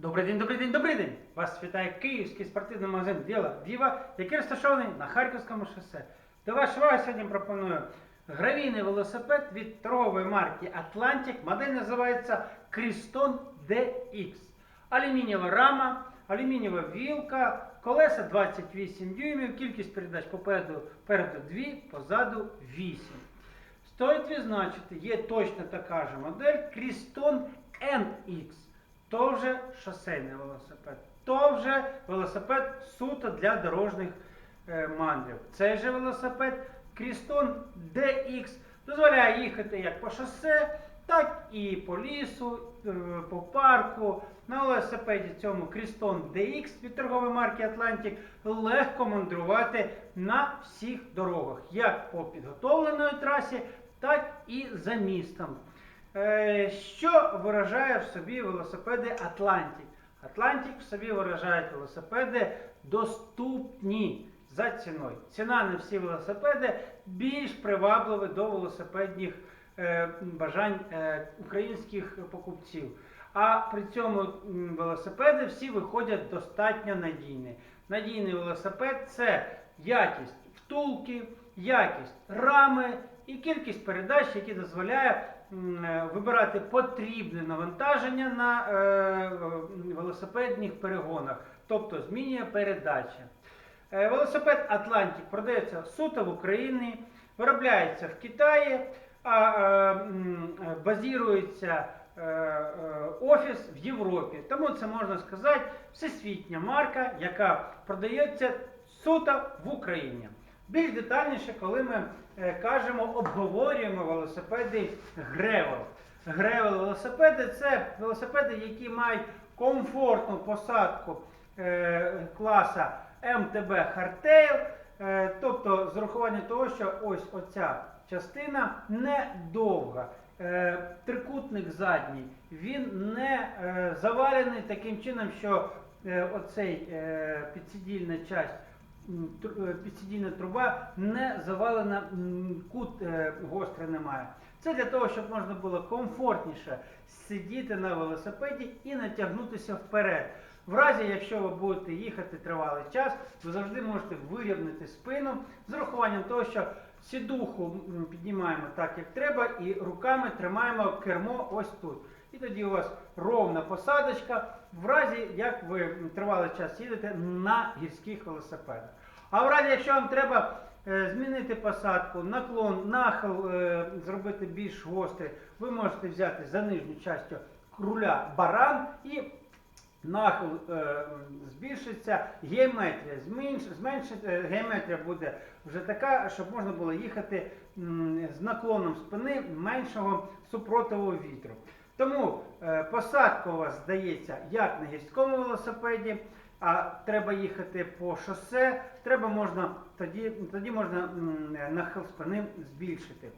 Добрий день, добрий день, добрий день! Вас вітає київський спортивний магазин Діла Діва, який розташований на Харківському шосе. До вашої уваги сьогодні пропоную гравійний велосипед від торгової марки Atlantic. Модель називається Cryston DX. Алюмінієва рама, алюмінієва вілка, колеса 28 дюймів, кількість передач попереду, попереду 2, позаду 8. Стоїть відзначити, є точно така ж модель Cryston NX. То вже шосейний велосипед, то вже велосипед суто для дорожніх е, мандрів. Цей же велосипед Cryston DX дозволяє їхати як по шосе, так і по лісу, е, по парку. На велосипеді цьому Cryston DX від торгової марки Atlantic легко мандрувати на всіх дорогах, як по підготовленої трасі, так і за містом. Е, Що виражає в собі велосипеди Atlantic? Atlantic в собі виражає велосипеди доступні за ціною. Ціна на всі велосипеди більш приваблива до велосипедних е, бажань е, українських покупців. А при цьому велосипеди всі виходять достатньо надійні. Надійний велосипед це якість втулки, якість рами і кількість передач, які е, вибирати потрібне навантаження на е, е, велосипедних перегонах, тобто змінює передачі. Е, Велосипед Atlantic продається суто в Україні, виробляється в Китаї, а е, е, базірується е, е, офіс в Європі. Тому це можна сказати всесвітня марка, яка продається суто в Україні. Більш детальніше, коли ми е, кажемо, обговорюємо велосипеди Гревел. Гревел велосипеди це велосипеди, які мають комфортну посадку е, класа МТБ Hardtail, е, тобто з урахуванням того, що ось оця частина не довга. Е, трикутник задній, він не е, завалений таким чином, що е, оцей е, підсидільна часть е, підсидільна труба не завалена, кут е, гострий немає. Це для того, щоб можна було комфортніше сидіти на велосипеді і натягнутися вперед. В разі, якщо ви будете їхати тривалий час, ви завжди можете вирівняти спину з урахуванням того, що сідуху піднімаємо так, як треба, і руками тримаємо кермо ось тут. І тоді у вас ровна посадочка, в разі, як ви тривалий час їдете на гірських велосипедах. А в разі, якщо вам треба е, змінити посадку, наклон, нахил е, зробити більш гострий, ви можете взяти за нижню частю руля баран і нахил е, збільшиться, геометрія зменшиться, геометрія буде вже така, щоб можна було їхати з наклоном спини меншого супротиву вітру. Тому посадка у вас здається як на гірському велосипеді, а треба їхати по шосе, треба можна, тоді, тоді можна нахил спини збільшити.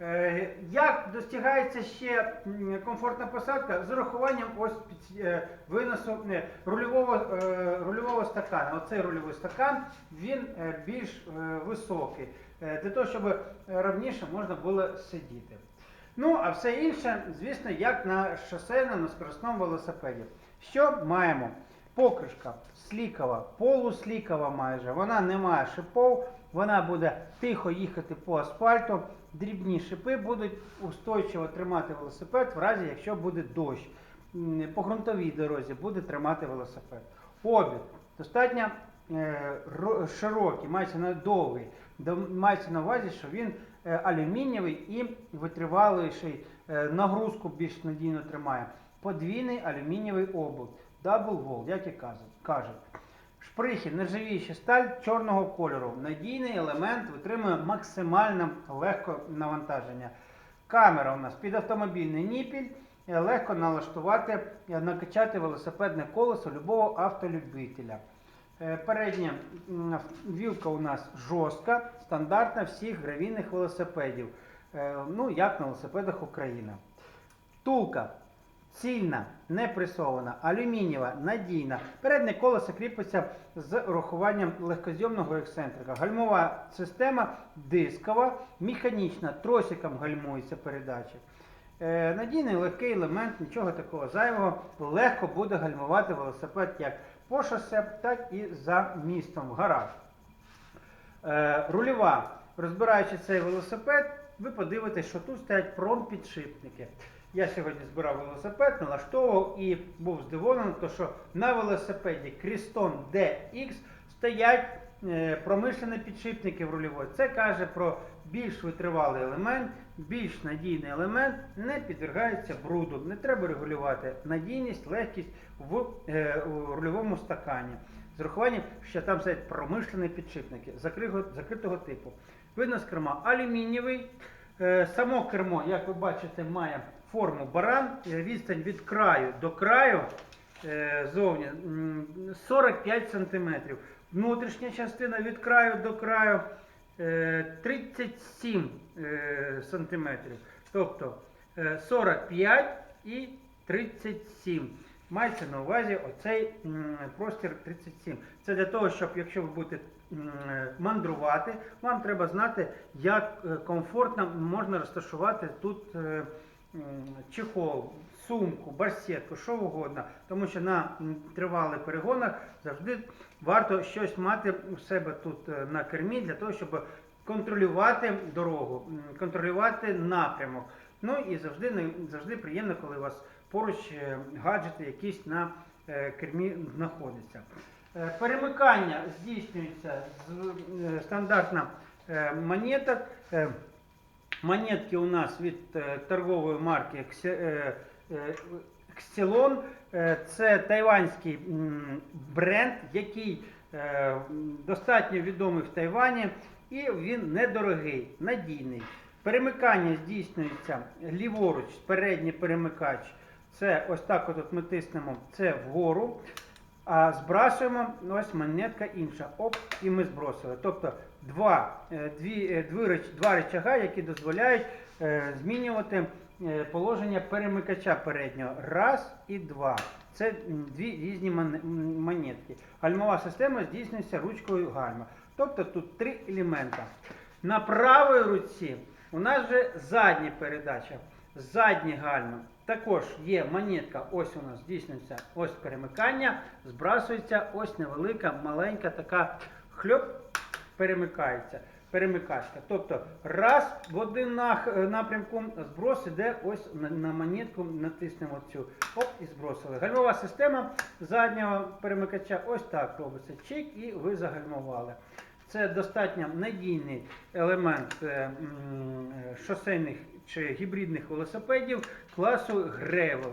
Е, Як достигається ще комфортна посадка з урахуванням ось е, виносу рульового, е, рульового стакана. Оцей рульовий стакан він більш високий, для того, щоб равніше можна було сидіти. Ну, а все інше, звісно, як на шосейному на скоростному велосипеді. Що маємо? Покришка слікова, полуслікова майже. Вона не має шипов, вона буде тихо їхати по асфальту. Дрібні шипи будуть устойчиво тримати велосипед в разі, якщо буде дощ. По ґрунтовій дорозі буде тримати велосипед. Обід достатньо е, широкий, мається на довгий. Мається на увазі, що він е, алюмінієвий і витриваліший, е, нагрузку більш надійно тримає. Подвійний алюмінієвий обод, Double wall, як і кажуть. Шприхи, нержавіюча сталь чорного кольору. Надійний елемент витримує максимальне легко навантаження. Камера у нас під автомобільний ніпіль. Легко налаштувати, накачати велосипедне колесо любого автолюбителя. Е, Передня вілка у нас жорстка, стандартна всіх гравійних велосипедів. Е, Ну, як на велосипедах Україна. Втулка цільна, не пресована, алюмінієва, надійна. Переднє колесо кріпиться з урахуванням легкозйомного ексцентрика. Гальмова система дискова, механічна, тросиком гальмується передачі. Е, Надійний легкий елемент, нічого такого зайвого, легко буде гальмувати велосипед як по шосе, так і за містом в гараж. Е, рульова. Розбираючи цей велосипед, ви подивитесь, що тут стоять промпідшипники. Я сьогодні збирав велосипед, налаштовував і був здивований, що на велосипеді Крістон DX стоять е, промишлені підшипники в рульовій. Це каже про більш витривалий елемент, більш надійний елемент, не підвергається бруду. Не треба регулювати надійність, легкість в, е, у рульовому стакані. З урахуванням, що там стоять промишлені підшипники закритого, закритого типу. Видно з керма алюмінієвий. Е, Само кермо, як ви бачите, має форму баран. Е, Відстань від краю до краю е, зовні 45 см. Внутрішня частина від краю до краю е, 37 е, см. Тобто е, 45 і 37. Мається на увазі оцей простір 37. Це для того, щоб якщо ви будете е, мандрувати, вам треба знати, як е, комфортно можна розташувати тут е, чехол, сумку, барсетку, що угодно. Тому що на тривалих перегонах завжди варто щось мати у себе тут е, на кермі для того, щоб контролювати дорогу, контролювати напрямок. Ну і завжди завжди приємно, коли у вас поруч е, гаджети якісь на е, кермі знаходяться. Перемикання здійснюється з стандартна монеток. Е, Монетки у нас від е, торгової марки Ксе- е, е, Це тайванський бренд, який достатньо відомий в Тайвані, і він недорогий, надійний. Перемикання здійснюється ліворуч, передній перемикач. Це ось так от ми тиснемо це вгору. А збрасуємо, ось монетка інша. Оп, і ми збросили. Тобто два, е, дві, е, два речага, які дозволяють е, змінювати положення перемикача переднього. Раз і два. Це дві різні монетки. Гальмова система здійснюється ручкою гальма. Тобто тут три елемента. На правій руці у нас вже задня передача. Задні гальма. Також є монетка, ось у нас здійснюється ось перемикання, збрасується ось невелика, маленька така хльоп, перемикається. Перемикачка. Тобто раз в один е, напрямку зброс іде ось на, монетку, натиснемо цю. Оп, і збросили. Гальмова система заднього перемикача ось так робиться. Чик, і ви загальмували. Це достатньо надійний елемент е, е, шосейних чи гібридних велосипедів класу Gravel.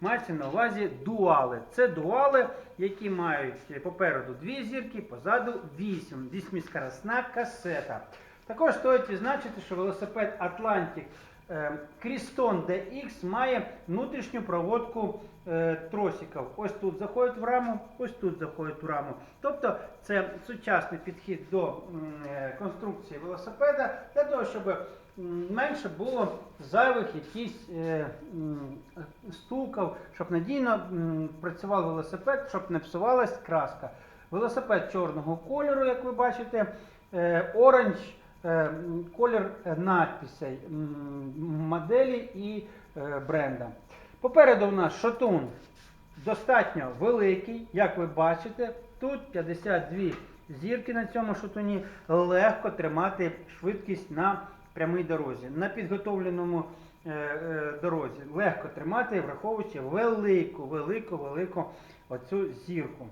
Мається на увазі дуали. Це дуали, які мають попереду дві зірки, позаду вісім. Вісьміскоросна касета. Також стоїть відзначити, що велосипед Atlantic е, Крістон DX має внутрішню проводку е, тросиків. Ось тут заходить в раму, ось тут заходить в раму. Тобто це сучасний підхід до е, конструкції велосипеда для того, щоб менше було зайвих якісь е, м, стуків, щоб надійно працював велосипед, щоб не псувалась краска. Велосипед чорного кольору, як ви бачите, е, оранж. е, Колір надписей моделі і е, бренда. Попереду у нас шатун достатньо великий, як ви бачите. Тут 52 зірки на цьому шатуні. Легко тримати швидкість на прямій дорозі. На підготовленому е, е, дорозі легко тримати, враховуючи велику, велику, велику оцю зірку.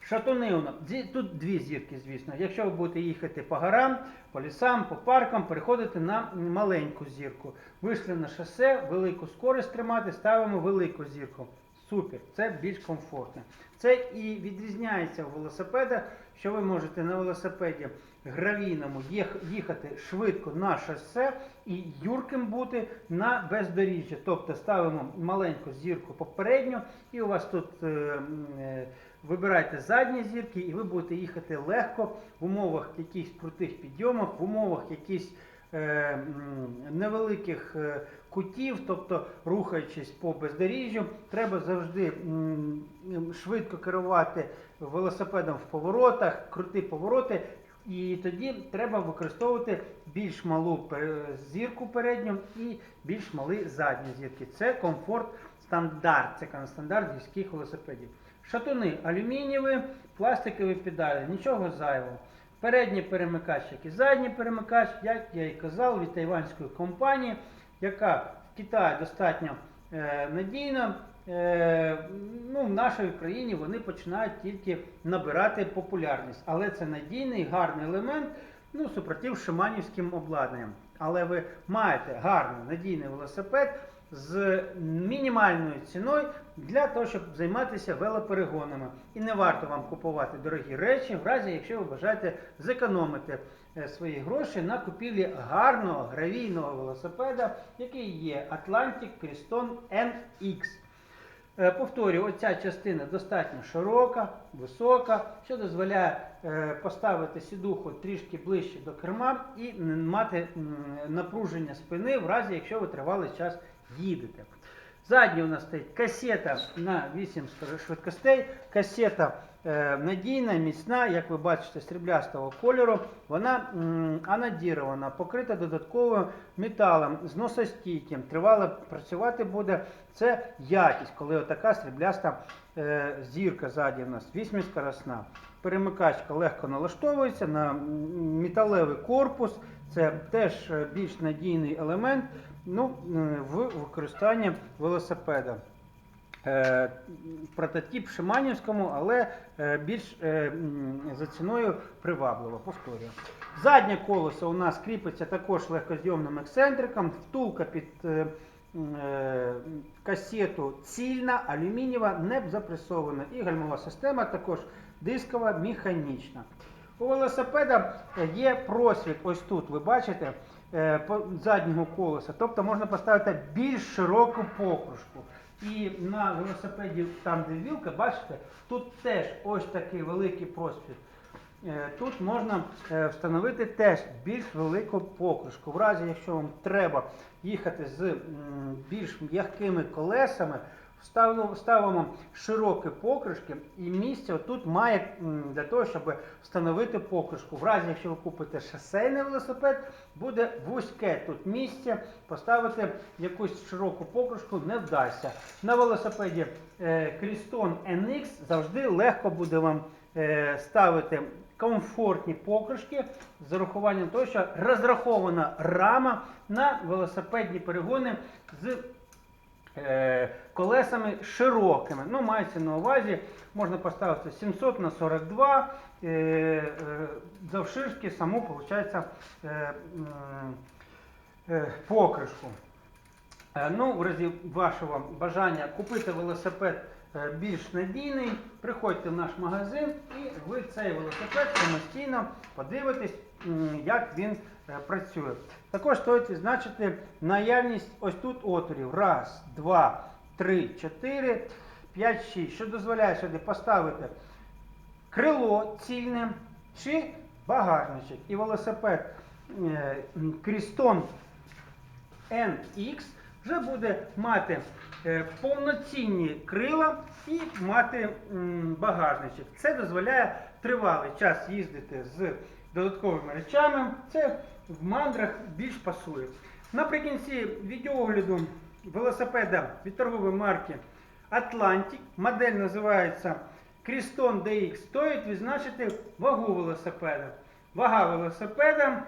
Шатуни у нас. Тут дві зірки, звісно. Якщо ви будете їхати по горам, по лісам, по паркам, переходите на маленьку зірку. Вийшли на шосе, велику скорість тримати, ставимо велику зірку. Супер, це більш комфортно. Це і відрізняється у велосипедах, що ви можете на велосипеді гравійному їхати швидко на шосе і юрким бути на бездоріжжя. Тобто ставимо маленьку зірку попередню, і у вас тут е, е, вибирайте задні зірки, і ви будете їхати легко в умовах якихось крутих підйомів, в умовах якихось е, невеликих е, кутів, тобто рухаючись по бездоріжжю, треба завжди швидко керувати велосипедом в поворотах, круті повороти. І тоді треба використовувати більш малу зірку передню і більш малі задні зірки. Це комфорт стандарт, це стандарт гірських велосипедів. Шатуни алюмінієві, пластикові педалі, нічого зайвого. Передній перемикач, як і задній перемикач, як я і казав, від тайванської компанії, яка в Китаї достатньо е, надійна. Е, ну, в нашій країні вони починають тільки набирати популярність. Але це надійний, гарний елемент, ну, супротив шиманівським обладнанням. Але ви маєте гарний надійний велосипед з мінімальною ціною для того, щоб займатися велоперегонами. І не варто вам купувати дорогі речі, в разі, якщо ви бажаєте зекономити свої гроші на купівлі гарного гравійного велосипеда, який є Atlantic Cryston NX. Е, Повторюю, оця частина достатньо широка, висока, що дозволяє е, поставити сідуху трішки ближче до керма і мати напруження спини в разі, якщо ви тривалий час їдете. Ззаді у нас стоїть касета на 8 швидкостей. Касета е, надійна, міцна, як ви бачите, сріблястого кольору. Вона анодірована, покрита додатковим металом, зносостійким. Тривало працювати буде. Це якість, коли отака срібляста е, зірка ззаді у нас, вісьмискоросна. Перемикачка легко налаштовується на металевий корпус. Це теж е, більш надійний елемент ну, е, в використанні велосипеда. Е, Прототип Шиманівському, але е, більш е, за ціною привабливо. Повторюю. Заднє колесо у нас кріпиться також легкозйомним ексцентриком, втулка під касету цільна, алюмінієва, не запресована. І гальмова система також дискова, механічна. У велосипеда є просвіт, ось тут, ви бачите, заднього колеса. Тобто можна поставити більш широку покружку. І на велосипеді, там де вілка, бачите, тут теж ось такий великий просвіт. Е, Тут можна е, встановити теж більш велику покришку. В разі, якщо вам треба їхати з більш м'якими колесами, вставимо, ставимо широкі покришки і місце тут має для того, щоб встановити покришку. В разі, якщо ви купите шосейний велосипед, буде вузьке тут місце, поставити якусь широку покришку не вдасться. На велосипеді е, Cryston NX завжди легко буде вам е, ставити комфортні покришки з урахуванням того, що розрахована рама на велосипедні перегони з е, колесами широкими. Ну, мається на увазі, можна поставити 700 на 42 е, е, завширшки саму, виходить, е, е, покришку. Е, Ну, в разі вашого бажання купити велосипед е, більш надійний, приходьте в наш магазин і ви цей велосипед самостійно подивитесь, як він е, працює. Також стоїть відзначити наявність ось тут отворів. Раз, два, три, чотири, п'ять, шість. Що дозволяє сюди поставити крило цільне чи багажничок. І велосипед е, Крістон NX вже буде мати е, повноцінні крила і мати багажничок. Це дозволяє тривалий час їздити з додатковими речами. Це в мандрах більш пасує. Наприкінці відеогляду велосипеда від торгової марки Atlantic. Модель називається Cryston DX. Стоїть відзначити вагу велосипеда. Вага велосипеда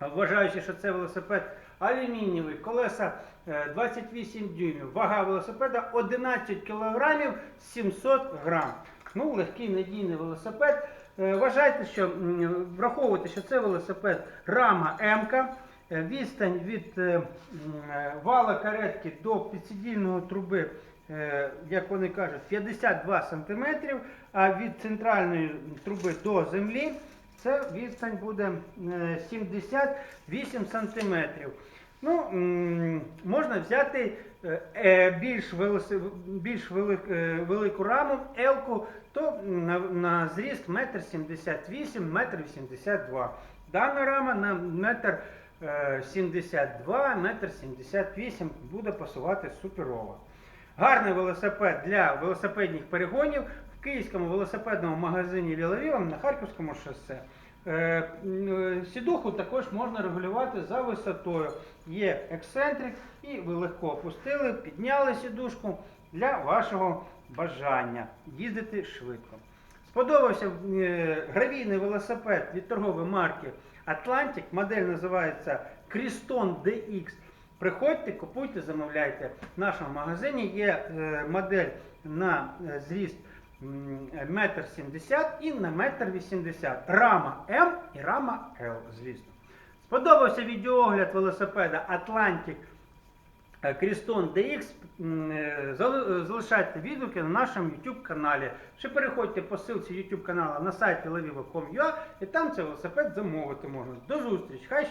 Вважаючи, що це велосипед алюмінієвий, колеса е, 28 дюймів, вага велосипеда 11 кг 700 грам. Ну, легкий надійний велосипед. Е, Вважайте, що враховуйте, що це велосипед рама М. Відстань від е, е, вала каретки до підсидільної труби, е, як вони кажуть, 52 см, а від центральної труби до землі це відстань буде е, 78 см. Ну, можна взяти е, е, більш, велоси- більш велик, е, велику раму, елку, то на, на зріст 1,78 м, 1,82 м. Дана рама на 1,72 м, 1,78 м буде пасувати суперово. Гарний велосипед для велосипедних перегонів в київському велосипедному магазині Ліловіва на Харківському шосе. Е, е, Сідуху також можна регулювати за висотою. Є ексцентрик, і ви легко опустили, підняли сідушку для вашого бажання їздити швидко. Сподобався е, гравійний велосипед від торгової марки Atlantic. Модель називається Criston DX. Приходьте, купуйте, замовляйте. В нашому магазині є модель на зріст метр сімдесят і на метр вісімдесят. Рама М і рама L, звісно. Сподобався відеоогляд велосипеда Atlantic е, Cryston DX. Е, зали- Залишайте відгуки на нашому YouTube каналі. Чи переходьте по ссылці YouTube каналу на сайті lavivo.com.ua і там цей велосипед замовити можна. До зустрічі! Хай